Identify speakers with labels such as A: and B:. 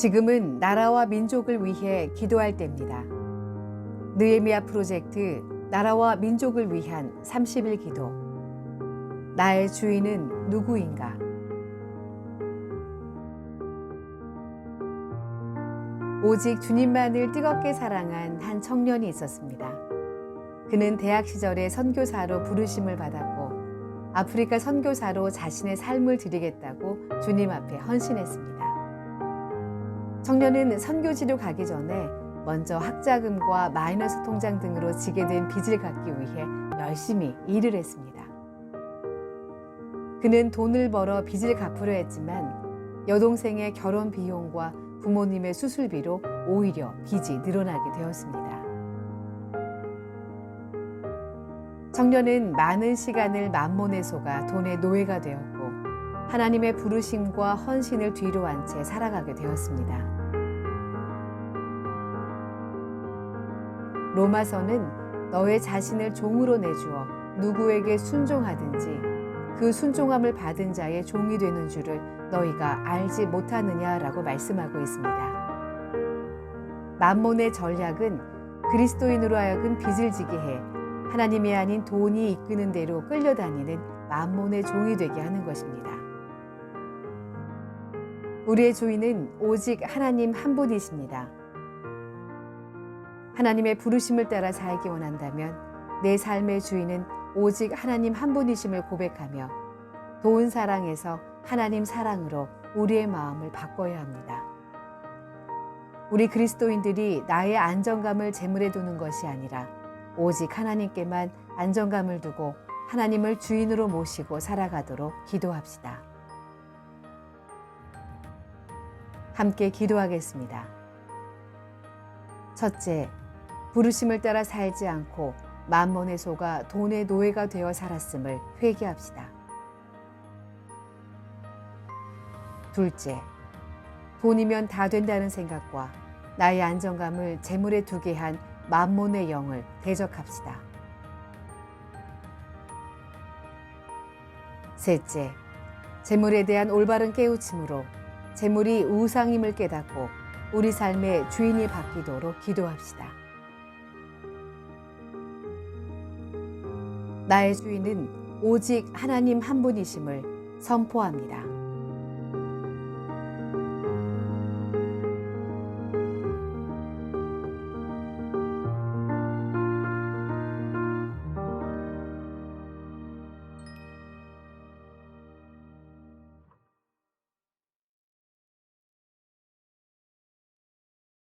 A: 지금은 나라와 민족을 위해 기도할 때입니다. 느헤미야 프로젝트 나라와 민족을 위한 30일 기도. 나의 주인은 누구인가? 오직 주님만을 뜨겁게 사랑한 한 청년이 있었습니다. 그는 대학 시절에 선교사로 부르심을 받았고 아프리카 선교사로 자신의 삶을 드리겠다고 주님 앞에 헌신했습니다. 청년은 선교지로 가기 전에 먼저 학자금과 마이너스 통장 등으로 지게 된 빚을 갚기 위해 열심히 일을 했습니다. 그는 돈을 벌어 빚을 갚으려 했지만 여동생의 결혼 비용과 부모님의 수술비로 오히려 빚이 늘어나게 되었습니다. 청년은 많은 시간을 만몬에 속아 돈의 노예가 되었고 하나님의 부르심과 헌신을 뒤로 한 채 살아가게 되었습니다. 로마서는 너의 자신을 종으로 내주어 누구에게 순종하든지 그 순종함을 받은 자의 종이 되는 줄을 너희가 알지 못하느냐라고 말씀하고 있습니다. 만몬의 전략은 그리스도인으로 하여금 빚을 지게 해 하나님이 아닌 돈이 이끄는 대로 끌려다니는 만몬의 종이 되게 하는 것입니다. 우리의 주인은 오직 하나님 한 분이십니다. 하나님의 부르심을 따라 살기 원한다면 내 삶의 주인은 오직 하나님 한 분이심을 고백하며 돈 사랑에서 하나님 사랑으로 우리의 마음을 바꿔야 합니다. 우리 그리스도인들이 나의 안정감을 재물에 두는 것이 아니라 오직 하나님께만 안정감을 두고 하나님을 주인으로 모시고 살아가도록 기도합시다. 함께 기도하겠습니다. 첫째, 부르심을 따라 살지 않고 만몬의 소가 돈의 노예가 되어 살았음을 회개합시다. 둘째, 돈이면 다 된다는 생각과 나의 안정감을 재물에 두게 한 만몬의 영을 대적합시다. 셋째, 재물에 대한 올바른 깨우침으로 재물이 우상임을 깨닫고 우리 삶의 주인이 바뀌도록 기도합시다. 나의 주인은 오직 하나님 한 분이심을 선포합니다.